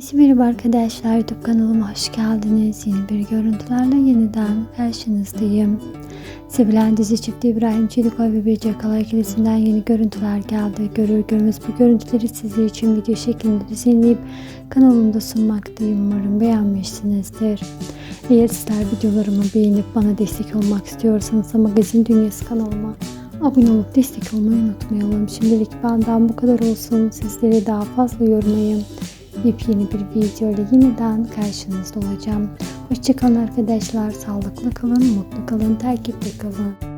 Merhaba arkadaşlar YouTube kanalıma hoş geldiniz. Yeni bir görüntülerle yeniden karşınızdayım. Sevilen dizi çifti İbrahim Çelikoy ve Birce Kala ikilisinden yeni görüntüler geldi. Görür görmez bu görüntüleri sizler için video şeklinde düzenleyip kanalımda sunmaktayım. Umarım beğenmişsinizdir. Eğer sizler videolarımı beğenip bana destek olmak istiyorsanız da Magazin Dünyası kanalıma abone olup destek olmayı unutmayalım. Şimdilik benden bu kadar olsun. Sizleri daha fazla yormayayım yepyeni bir video ile yeniden karşınızda olacağım. Hoşçakalın arkadaşlar. Sağlıklı kalın, mutlu kalın, takipte kalın.